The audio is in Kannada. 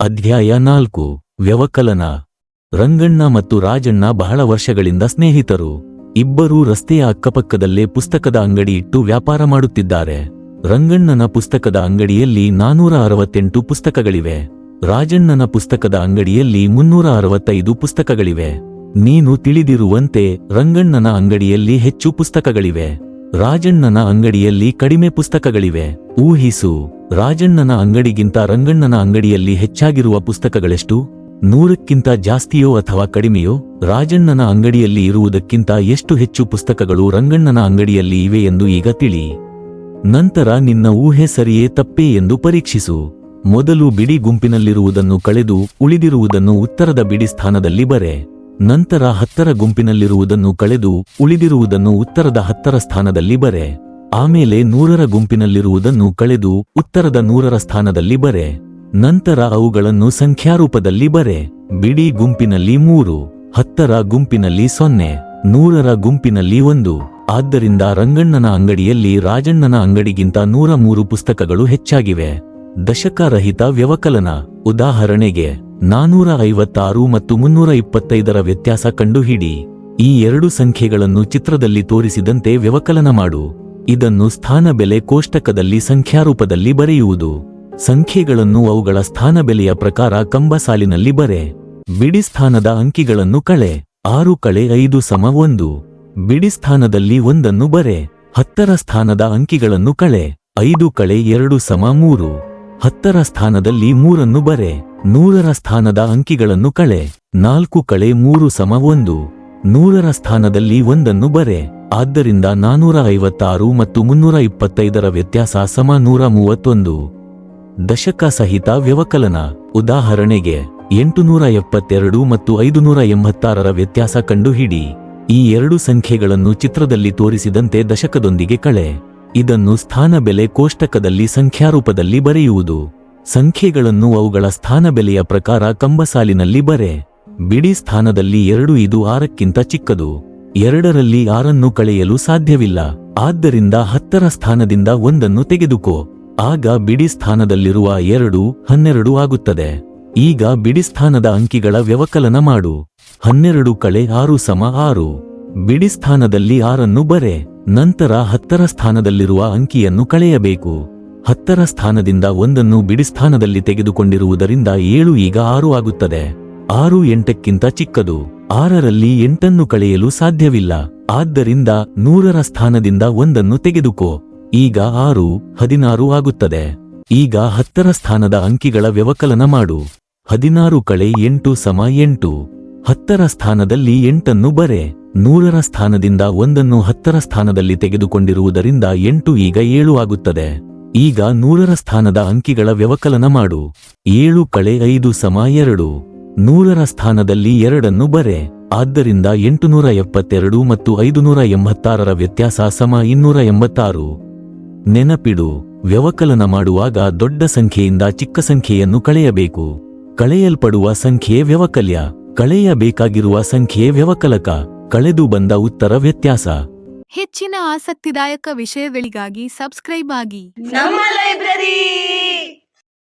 ಅಧ್ಯಾಯ ನಾಲ್ಕು. ವ್ಯವಕಲನ. ರಂಗಣ್ಣ ಮತ್ತು ರಾಜಣ್ಣ ಬಹಳ ವರ್ಷಗಳಿಂದ ಸ್ನೇಹಿತರು. ಇಬ್ಬರೂ ರಸ್ತೆಯ ಅಕ್ಕಪಕ್ಕದಲ್ಲೇ ಪುಸ್ತಕದ ಅಂಗಡಿ ಇಟ್ಟು ವ್ಯಾಪಾರ ಮಾಡುತ್ತಿದ್ದಾರೆ. ರಂಗಣ್ಣನ ಪುಸ್ತಕದ ಅಂಗಡಿಯಲ್ಲಿ ನಾನೂರ ಅರವತ್ತೆಂಟು ಪುಸ್ತಕಗಳಿವೆ. ರಾಜಣ್ಣನ ಪುಸ್ತಕದ ಅಂಗಡಿಯಲ್ಲಿ ಮುನ್ನೂರ ಅರವತ್ತೈದು ಪುಸ್ತಕಗಳಿವೆ. ನೀನು ತಿಳಿದಿರುವಂತೆ ರಂಗಣ್ಣನ ಅಂಗಡಿಯಲ್ಲಿ ಹೆಚ್ಚು ಪುಸ್ತಕಗಳಿವೆ. ರಾಜಣ್ಣನ ಅಂಗಡಿಯಲ್ಲಿ ಕಡಿಮೆ ಪುಸ್ತಕಗಳಿವೆ. ಊಹಿಸು, ರಾಜಣ್ಣನ ಅಂಗಡಿಗಿಂತ ರಂಗಣ್ಣನ ಅಂಗಡಿಯಲ್ಲಿ ಹೆಚ್ಚಾಗಿರುವ ಪುಸ್ತಕಗಳೆಷ್ಟು? ನೂರಕ್ಕಿಂತ ಜಾಸ್ತಿಯೋ ಅಥವಾ ಕಡಿಮೆಯೋ? ರಾಜಣ್ಣನ ಅಂಗಡಿಯಲ್ಲಿ ಇರುವುದಕ್ಕಿಂತ ಎಷ್ಟು ಹೆಚ್ಚು ಪುಸ್ತಕಗಳು ರಂಗಣ್ಣನ ಅಂಗಡಿಯಲ್ಲಿ ಇವೆ ಎಂದು ಈಗ ತಿಳಿ. ನಂತರ ನಿನ್ನ ಊಹೆ ಸರಿಯೇ ತಪ್ಪೇ ಎಂದು ಪರೀಕ್ಷಿಸು. ಮೊದಲು ಬಿಡಿ ಗುಂಪಿನಲ್ಲಿರುವುದನ್ನು ಕಳೆದು ಉಳಿದಿರುವುದನ್ನು ಉತ್ತರದ ಬಿಡಿ ಸ್ಥಾನದಲ್ಲಿ ಬರೆ. ನಂತರ ಹತ್ತರ ಗುಂಪಿನಲ್ಲಿರುವುದನ್ನು ಕಳೆದು ಉಳಿದಿರುವುದನ್ನು ಉತ್ತರದ ಹತ್ತರ ಸ್ಥಾನದಲ್ಲಿ ಬರೆ. ಆಮೇಲೆ ನೂರರ ಗುಂಪಿನಲ್ಲಿರುವುದನ್ನು ಕಳೆದು ಉತ್ತರದ ನೂರರ ಸ್ಥಾನದಲ್ಲಿ ಬರೆ. ನಂತರ ಅವುಗಳನ್ನು ಸಂಖ್ಯಾರೂಪದಲ್ಲಿ ಬರೆ. ಬಿಡಿ ಗುಂಪಿನಲ್ಲಿ ಮೂರು, ಹತ್ತರ ಗುಂಪಿನಲ್ಲಿ ಸೊನ್ನೆ, ನೂರರ ಗುಂಪಿನಲ್ಲಿ ಒಂದು. ಆದ್ದರಿಂದ ರಂಗಣ್ಣನ ಅಂಗಡಿಯಲ್ಲಿ ರಾಜಣ್ಣನ ಅಂಗಡಿಗಿಂತ ನೂರ ಮೂರು ಪುಸ್ತಕಗಳು ಹೆಚ್ಚಾಗಿವೆ. ದಶಕರಹಿತ ವ್ಯವಕಲನ. ಉದಾಹರಣೆಗೆ ನಾನೂರ ಐವತ್ತಾರು ಮತ್ತು ಮುನ್ನೂರ ಇಪ್ಪತ್ತೈದರ ವ್ಯತ್ಯಾಸ ಕಂಡುಹಿಡಿ. ಈ ಎರಡು ಸಂಖ್ಯೆಗಳನ್ನು ಚಿತ್ರದಲ್ಲಿ ತೋರಿಸಿದಂತೆ ವ್ಯವಕಲನ ಮಾಡು. ಇದನ್ನು ಸ್ಥಾನ ಬೆಲೆ ಕೋಷ್ಟಕದಲ್ಲಿ ಸಂಖ್ಯಾರೂಪದಲ್ಲಿ ಬರೆಯುವುದು. ಸಂಖ್ಯೆಗಳನ್ನು ಅವುಗಳ ಸ್ಥಾನ ಬೆಲೆಯ ಪ್ರಕಾರ ಕಂಬ ಸಾಲಿನಲ್ಲಿ ಬರೆ. ಬಿಡಿ ಸ್ಥಾನದ ಅಂಕಿಗಳನ್ನು ಕಳೆ. ಆರು ಕಳೆ ಐದು ಸಮ ಒಂದು. ಬಿಡಿ ಸ್ಥಾನದಲ್ಲಿ ಒಂದನ್ನು ಬರೆ. ಹತ್ತರ ಸ್ಥಾನದ ಅಂಕಿಗಳನ್ನು ಕಳೆ. ಐದು ಕಳೆ ಎರಡು ಸಮ ಮೂರು. ಹತ್ತರ ಸ್ಥಾನದಲ್ಲಿ ಮೂರನ್ನು ಬರೆ, ನೂರರ ಸ್ಥಾನದ ಅಂಕಿಗಳನ್ನು ಕಳೆ, ನಾಲ್ಕು ಕಳೆ ಮೂರು ಸಮ ಒಂದು, ನೂರರ ಸ್ಥಾನದಲ್ಲಿ ಒಂದನ್ನು ಬರೆ, ಆದ್ದರಿಂದ ನಾನೂರ ಐವತ್ತಾರು ಮತ್ತು ಮುನ್ನೂರ ಇಪ್ಪತ್ತೈದರ ವ್ಯತ್ಯಾಸ ಸಮ ನೂರ ಮೂವತ್ತೊಂದು. ದಶಕ ಸಹಿತ ವ್ಯವಕಲನ, ಉದಾಹರಣೆಗೆ, ಎಂಟುನೂರ ಎಪ್ಪತ್ತೆರಡು ಮತ್ತು ಐದುನೂರ ಎಂಬತ್ತಾರರ ವ್ಯತ್ಯಾಸ ಕಂಡುಹಿಡಿ, ಈ ಎರಡು ಸಂಖ್ಯೆಗಳನ್ನು ಚಿತ್ರದಲ್ಲಿ ತೋರಿಸಿದಂತೆ ದಶಕದೊಂದಿಗೆ ಕಳೆ. ಇದನ್ನು ಸ್ಥಾನ ಬೆಲೆ ಕೋಷ್ಟಕದಲ್ಲಿ ಸಂಖ್ಯಾರೂಪದಲ್ಲಿ ಬರೆಯುವುದು. ಸಂಖ್ಯೆಗಳನ್ನು ಅವುಗಳ ಸ್ಥಾನ ಬೆಲೆಯ ಪ್ರಕಾರ ಕಂಬಸಾಲಿನಲ್ಲಿ ಬರೆ. ಬಿಡಿ ಸ್ಥಾನದಲ್ಲಿ ಎರಡು, ಇದು ಆರಕ್ಕಿಂತ ಚಿಕ್ಕದು. ಎರಡರಲ್ಲಿ ಆರನ್ನು ಕಳೆಯಲು ಸಾಧ್ಯವಿಲ್ಲ. ಆದ್ದರಿಂದ ಹತ್ತರ ಸ್ಥಾನದಿಂದ ಒಂದನ್ನು ತೆಗೆದುಕೋ. ಆಗ ಬಿಡಿ ಸ್ಥಾನದಲ್ಲಿರುವ ಎರಡು, ಹನ್ನೆರಡು ಆಗುತ್ತದೆ. ಈಗ ಬಿಡಿ ಸ್ಥಾನದ ಅಂಕಿಗಳ ವ್ಯವಕಲನ ಮಾಡು. ಹನ್ನೆರಡು ಕಳೆ ಆರು ಸಮ ಆರು. ಬಿಡಿ ಸ್ಥಾನದಲ್ಲಿ ಆರನ್ನು ಬರೆ. ನಂತರ ಹತ್ತರ ಸ್ಥಾನದಲ್ಲಿರುವ ಅಂಕಿಯನ್ನು ಕಳೆಯಬೇಕು. ಹತ್ತರ ಸ್ಥಾನದಿಂದ ಒಂದನ್ನು ಬಿಡಿ ಸ್ಥಾನದಲ್ಲಿ ತೆಗೆದುಕೊಂಡಿರುವುದರಿಂದ ಏಳು ಈಗ ಆರು ಆಗುತ್ತದೆ. ಆರು ಎಂಟಕ್ಕಿಂತ ಚಿಕ್ಕದು. ಆರರಲ್ಲಿ ಎಂಟನ್ನು ಕಳೆಯಲು ಸಾಧ್ಯವಿಲ್ಲ. ಆದ್ದರಿಂದ ನೂರರ ಸ್ಥಾನದಿಂದ ಒಂದನ್ನು ತೆಗೆದುಕೋ. ಈಗ ಆರು, ಹದಿನಾರು ಆಗುತ್ತದೆ. ಈಗ ಹತ್ತರ ಸ್ಥಾನದ ಅಂಕಿಗಳ ವ್ಯವಕಲನ ಮಾಡು. ಹದಿನಾರು ಕಳೆ ಎಂಟು ಸಮ ಎಂಟು. ಹತ್ತರ ಸ್ಥಾನದಲ್ಲಿ ಎಂಟನ್ನು ಬರೆ. ನೂರರ ಸ್ಥಾನದಿಂದ ಒಂದನ್ನು ಹತ್ತರ ಸ್ಥಾನದಲ್ಲಿ ತೆಗೆದುಕೊಂಡಿರುವುದರಿಂದ ಎಂಟು ಈಗ ಏಳು ಆಗುತ್ತದೆ. ಈಗ ನೂರರ ಸ್ಥಾನದ ಅಂಕಿಗಳ ವ್ಯವಕಲನ ಮಾಡು. ಏಳು ಕಳೆ ಐದು ಸಮ ಎರಡು. ನೂರರ ಸ್ಥಾನದಲ್ಲಿ ಎರಡನ್ನು ಬರೆ. ಆದ್ದರಿಂದ ಎಂಟುನೂರ ಎಪ್ಪತ್ತೆರಡು ಮತ್ತು ಐದುನೂರ ಎಂಬತ್ತಾರರ ವ್ಯತ್ಯಾಸ ಸಮ ಇನ್ನೂರ ಎಂಬತ್ತಾರು. ನೆನಪಿಡು, ವ್ಯವಕಲನ ಮಾಡುವಾಗ ದೊಡ್ಡ ಸಂಖ್ಯೆಯಿಂದ ಚಿಕ್ಕ ಸಂಖ್ಯೆಯನ್ನು ಕಳೆಯಬೇಕು. ಕಳೆಯಲ್ಪಡುವ ಸಂಖ್ಯೆ ವ್ಯವಕಲ್ಯ. ಕಳೆಯಬೇಕಾಗಿರುವ ಸಂಖ್ಯೆ ವ್ಯವಕಲಕ. ಕಳೆದು ಬಂದ ಉತ್ತರ ವ್ಯತ್ಯಾಸ. ಹೆಚ್ಚಿನ ಆಸಕ್ತಿದಾಯಕ ವಿಷಯಗಳಿಗಾಗಿ ಸಬ್ಸ್ಕ್ರೈಬ್ ಆಗಿ. ನಮ್ಮ ಲೈಬ್ರರಿ!